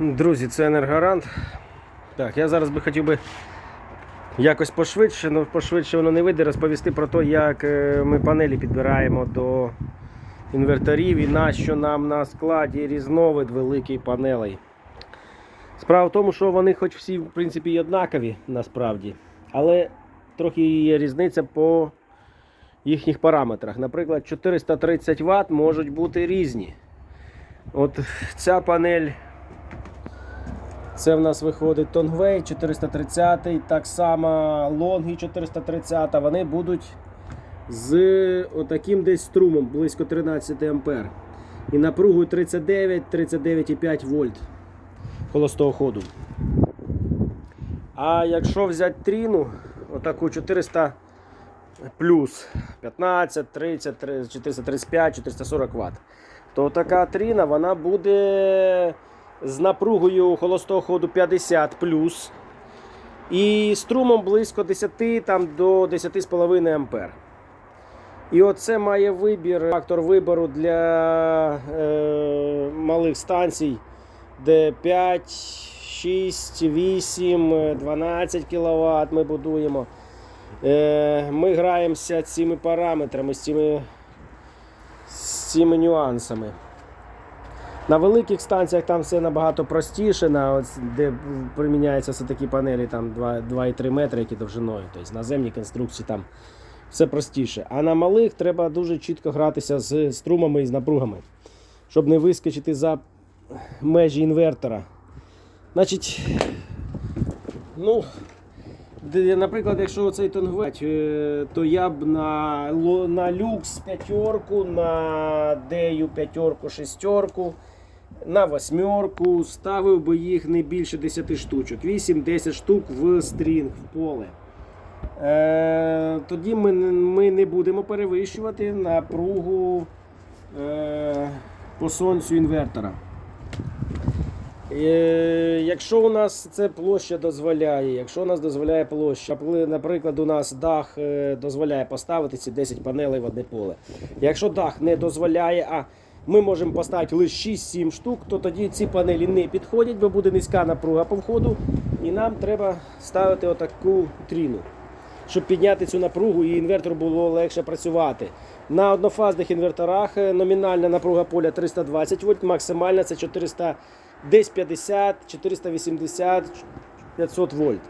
Друзі, це енергорант. Так, я зараз би хотів би якось пошвидше, але пошвидше воно не вийде, розповісти про те, як е, ми панелі підбираємо до інверторів і на що нам на складі різновид великий панелей. Справа в тому, що вони хоч всі в принципі однакові насправді, але трохи є різниця по їхніх параметрах. Наприклад, 430 Вт можуть бути різні. От ця панель це в нас виходить Тонгвей 430, так само Лонги 430, вони будуть з отаким десь струмом близько 13 ампер. І напругою 39, 39,5 вольт холостого ходу. А якщо взяти тріну, отаку 400 плюс 15, 30, 435, 440 Вт, то така тріна вона буде з напругою холостого ходу 50 плюс і струмом близько 10 там, до 10,5 ампер. І оце має вибір, фактор вибору для е, малих станцій, де 5, 6, 8, 12 кВт ми будуємо. Е, ми граємося цими параметрами, з цими, з цими нюансами. На великих станціях там все набагато простіше, на от, де приміняються все такі панелі там 2,3 метри, які довжиною. Тобто наземні конструкції там все простіше. А на малих треба дуже чітко гратися з струмами і з напругами, щоб не вискочити за межі інвертора. Значить, ну, наприклад, якщо цей тонгвець, е, то я б на, на люкс п'ятерку, на дею п'ятерку, шестерку, на восьмерку ставив би їх не більше 10 штучок. 8-10 штук в стрінг, в поле. Е, тоді ми, ми не будемо перевищувати напругу е, по сонцю інвертора. Е, Якщо у нас це площа дозволяє, якщо у нас дозволяє площа, наприклад, у нас дах е, дозволяє поставити ці 10 панелей в одне поле. Якщо дах не дозволяє, а ми можемо поставити лише 6-7 штук, то тоді ці панелі не підходять, бо буде низька напруга по входу, і нам треба ставити отаку тріну, щоб підняти цю напругу і інвертору було легше працювати. На однофазних інверторах е, номінальна напруга поля 320 вольт, максимальна це 400, десь 50, 480, 500 вольт.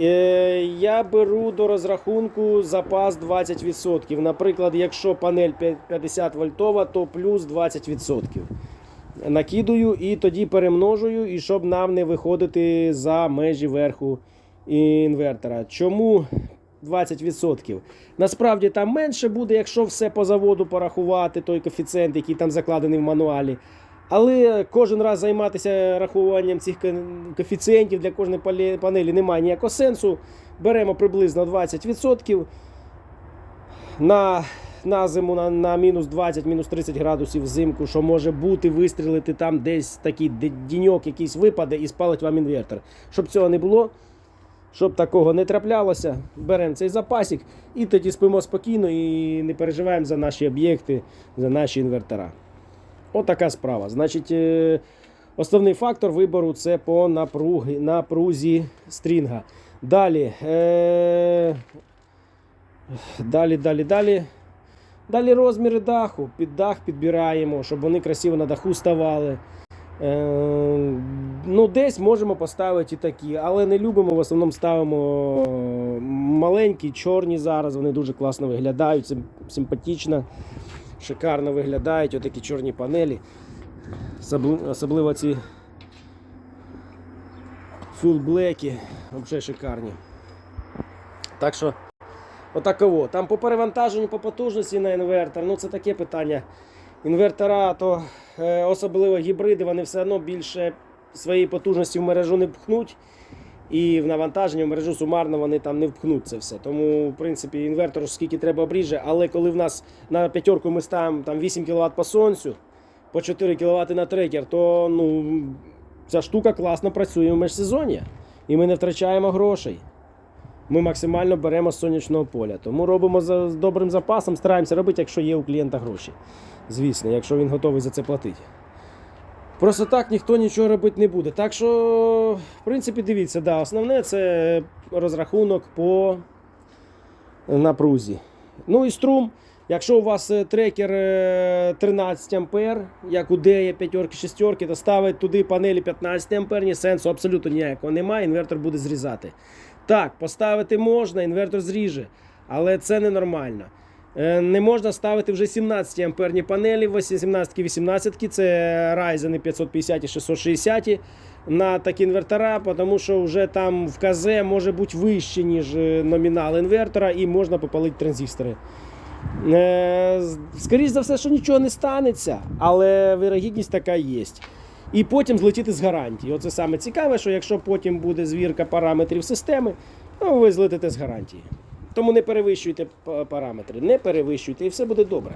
Е, Я беру до розрахунку запас 20%. Наприклад, якщо панель 50 вольтова, то плюс 20%. Накидую і тоді перемножую, і щоб нам не виходити за межі верху інвертора. Чому 20%? Насправді там менше буде, якщо все по заводу порахувати, той коефіцієнт, який там закладений в мануалі. Але кожен раз займатися рахуванням цих коефіцієнтів для кожної панелі немає ніякого сенсу. Беремо приблизно 20%. На, на зиму на, на мінус 20, мінус 30 градусів взимку, що може бути, вистрілити там десь такий діньок якийсь випаде і спалить вам інвертор. Щоб цього не було, щоб такого не траплялося, беремо цей запасик і тоді спимо спокійно і не переживаємо за наші об'єкти, за наші інвертора. Отака справа. Значить, е, основний фактор вибору це по напруги, напрузі стрінга. Далі. Е, далі, далі, далі. Далі розміри даху. Під дах підбираємо, щоб вони красиво на даху ставали. Е, ну, десь можемо поставити і такі, але не любимо. В основному ставимо маленькі, чорні зараз. Вони дуже класно виглядають, сим- симпатично, шикарно виглядають. Отакі чорні панелі. Особливо ці full блеки, взагалі шикарні. Так що, отаково. Там по перевантаженню, по потужності на інвертор, ну це таке питання. Інвертора, то е, особливо гібриди, вони все одно більше своєї потужності в мережу не пхнуть. І в навантаженні в мережу сумарно вони там не впхнуть це все. Тому, в принципі, інвертор скільки треба обріже, але коли в нас на п'ятерку ми ставимо там 8 кВт по сонцю, по 4 кВт на трекер, то ну, ця штука класно працює в межсезоння. І ми не втрачаємо грошей. Ми максимально беремо з сонячного поля. Тому робимо за, з добрим запасом, стараємося робити, якщо є у клієнта гроші. Звісно, якщо він готовий за це платити. Просто так ніхто нічого робити не буде. Так що, в принципі, дивіться, да, основне це розрахунок по напрузі. Ну і струм. Якщо у вас е, трекер е, 13 ампер, як у Дея п'ятерки, шестерки, то ставить туди панелі 15 амперні, сенсу абсолютно ніякого немає, інвертор буде зрізати. Так, поставити можна, інвертор зріже, але це ненормально. Е, Не можна ставити вже 17 амперні панелі, 17 18 це Ryzen 550 і 660 на такі інвертора, тому що вже там в КЗ може бути вище, ніж е, номінал інвертора, і можна попалити транзистори. Е, Скоріше за все, що нічого не станеться, але вирогідність така є. І потім злетіти з гарантії. Оце саме цікаве, що якщо потім буде звірка параметрів системи, ну, ви злетите з гарантії. Тому не перевищуйте параметри, не перевищуйте, і все буде добре.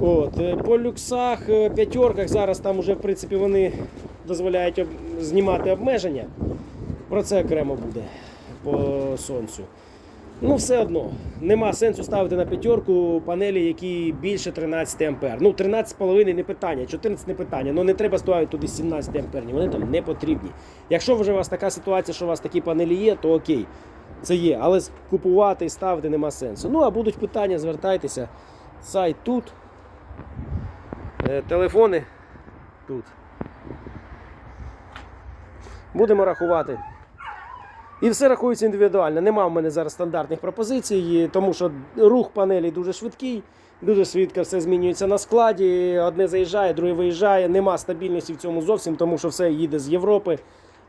От, е, по люксах, е, п'ятерках зараз там вже в принципі вони дозволяють знімати обмеження. Про це окремо буде по сонцю. Ну, все одно, нема сенсу ставити на п'ятерку панелі, які більше 13 ампер. Ну, 13,5 не питання, 14 не питання. Ну не треба ставити туди 17 амперні, вони там не потрібні. Якщо вже у вас така ситуація, що у вас такі панелі є, то окей, це є. Але купувати і ставити нема сенсу. Ну, а будуть питання, звертайтеся. Сайт тут. Е, Телефони тут. Будемо рахувати. І все рахується індивідуально. Нема в мене зараз стандартних пропозицій, тому що рух панелі дуже швидкий, дуже швидко все змінюється на складі. Одне заїжджає, друге виїжджає. Нема стабільності в цьому зовсім, тому що все їде з Європи.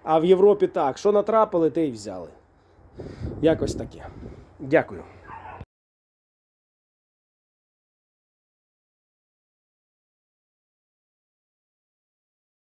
А в Європі так, що натрапили, те й взяли. Якось таке. Дякую.